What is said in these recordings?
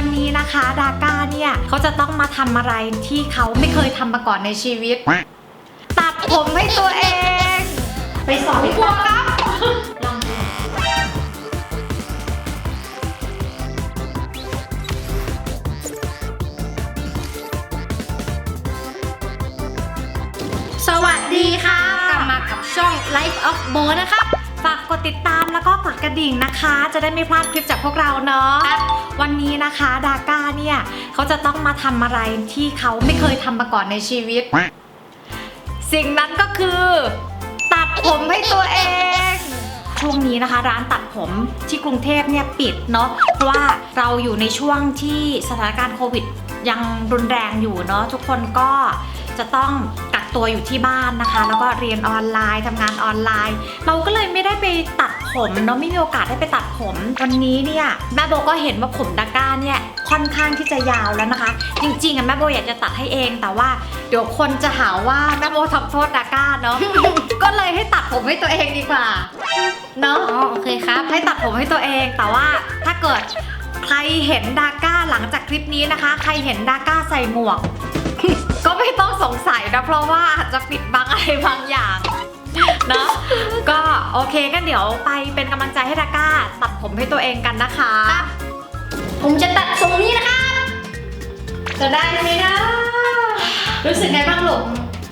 วันนี้นะคะดาก้าเนี่ยเขาจะต้องมาทำอะไรที่เขาไม่เคยทำมาก่อนในชีวิต ตัดผมให้ตัวเอง ไปสอนดีกว่าครับลองดูสวัสดีค่ะ กลับมากับช่อง Life of Bo นะครับฝากกด ติดตามแล้วก็กดกระดิ่งนะคะ จะได้ไม่พลาดคลิปจากพวกเราเนาะวันนี้นะคะดาก้าเนี่ยเขาจะต้องมาทำอะไรที่เขาไม่เคยทำมาก่อนในชีวิต สิ่งนั้นก็คือ ตัดผมให้ตัวเอง ช่วงนี้นะคะ ร้านตัดผมที่กรุงเทพเนี่ยปิดเนาะเพราะว่าเราอยู่ในช่วงที่สถานการณ์โควิดยังรุนแรงอยู่เนาะทุกคนก็จะต้องกัก ตัวอยู่ที่บ้านนะคะ แล้วก็เรียนออนไลน์ทำงานออนไลน์ เราก็เลยไม่ได้ไปตัดผมเนาะไม่มีโอกาสได้ไปตัดผม วันนี้เนี่ยแม่โบก็เห็นว่าผมดาก้าเนี่ยค่อนข้างที่จะยาวแล้วนะคะ จริงๆอะแม่โบอยากจะตัดให้เอง แต่ว่าเดี๋ยวคนจะหาว่าแม่โบทำโทษดาก้าเนาะ ก็เลยให้ตัดผมให้ตัวเองดีกว่าเนาะอ๋อโอเคครับให้ตัดผมให้ตัวเอง แต่ว่าถ้าเกิดใครเห็นดาก้าหลังจากคลิปนี้นะคะ ใครเห็นดาก้าใส่หมวก ก็ไม่ต้องสงสัยนะ เพราะว่าอาจจะปิดบังอะไรบางอย่างเนาะก็โอเคกันเดี๋ยวไปเป็นกำลังใจให้ดาก้า ตัดผมให้ตัวเองกันนะคะครับผมจะตัดทรงนี้นะครับ จะได้ไหมนะ รู้สึกไงบ้างลูก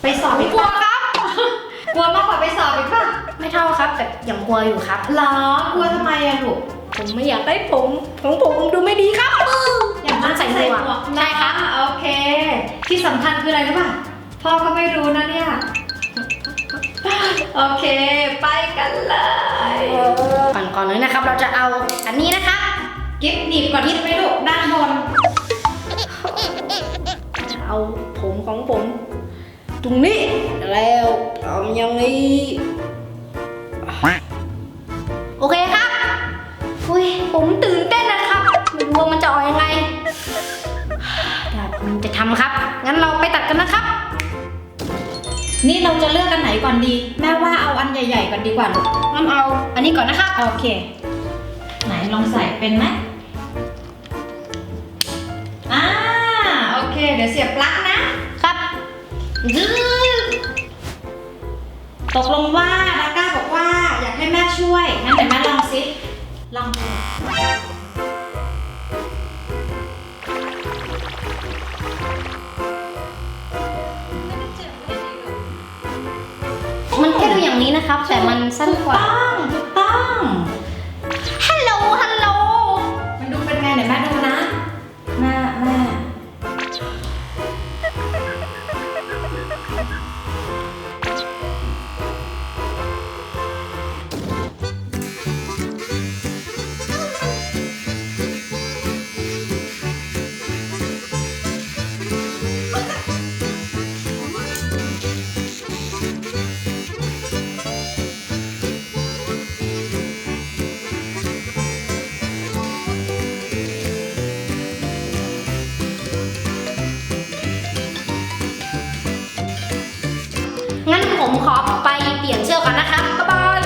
ไปสอบอีกกลัวครับ กลัวมากกว่าไปสอบอีกป่ะไม่เท่าครับแต่ยังกลัวอยู่ครับหรอกลัวทำไมอะลูกผมไม่อยากได้ผมของผมดูไม่ดีครับอย่างนั้นใส่หมวกใช่ครับโอเค ที่สำคัญคืออะไรรู้ป่ะพ่อก็ไม่รู้นะเนี่ย โอเค ไปกันเลยก่อนก่อนเลยนะครับ เราจะเอาอันนี้นะครับกิ๊บหนีบก่อนที่ไหมลูกด้านบนจะเอาผมของผม ตรงนี้แล้วทำอย่างนี้โทำครับ งั้นเราไปตัดกันนะครับ นี่เราจะเลือกกันไหนก่อนดี แม่ว่าเอาอันใหญ่ๆก่อนดีกว่าลูกงั้นเอาอันนี้ก่อนนะครับ โอเค ไหนลองใส่เป็นไหมอ่าโอเค เดี๋ยวเสียบปลั๊กนะครับยืดตกลงว่าดาก้าบอกว่าอยากให้แม่ช่วยงั้นเดี๋ยวแม่ลองสิลองดู มันแค่ดูอย่างนี้นะครับ แต่มันสั้นกว่า ถูกต้องถูกต้อง ลี่ยนเสื้อก่อนนะครับบ๊ายบาย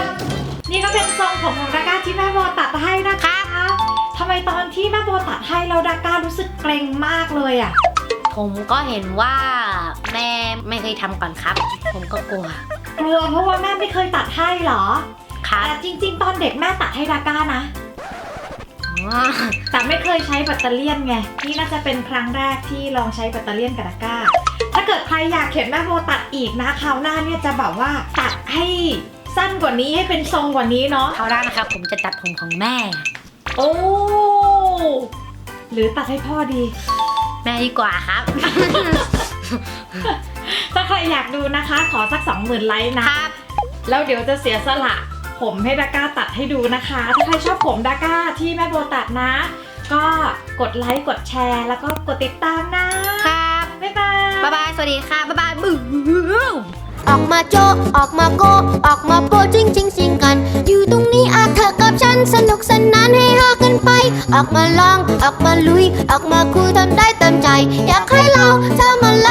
นี่ก็เป็นทรงผมของดาก้าที่แม่โบตัดให้นะคะทำไมตอนที่แม่โบตัดให้เราดาก้ารู้สึกเกรงมากเลยอะ ผมก็เห็นว่าแม่ไม่เคยทำก่อนครับ ผมก็กลัว กลัวเพราะว่าแม่ไม่เคยตัดให้เหรอครัแต่บจริง ๆ ตอนเด็กแม่ตัดให้ดาก้านะอ๋อแต่ไม่เคยใช้แบตเตอรี่ยนไงนี่น่าจะเป็นครั้งแรกที่ลองใช้แบตเตอรี่ยนกับดาก้าถ้าเกิดใครอยากเห็นแม่โบตัดอีกนะคราวหน้าเนี่ยจะแบบว่าตัดให้สั้นกว่านี้ให้เป็นทรงกว่านี้เนาะเขาวหน้านะครับ ผมจะตัดผมของแม่ โอ้หรือตัดให้พ่อดี แม่ดีกว่าครับ ถ้าใครอยากดูนะคะ ขอสัก 20,000 ไลค์นะ ครับ แล้วเดี๋ยวจะเสียสละผมให้ดาก้าตัดให้ดูนะคะ ถ้าใครชอบผมดาก้าที่แม่โบตัดนะ ก็กดไลค์กดแชร์ แล้วก็กดติดตามนะครั บ๊ายบาย สวัสดีค่ะ บ๊ายบายบึ้มออกมาโจออกมาโก ออกมาโปจริงจริงสิงกัน อยู่ตรงนี้อาเธอกับฉันสนุกสนานให้ฮากันไป ออกมาลอง ออกมาลุย ออกมาคุยทำได้เต็มใจ อยากให้เราทำอะไร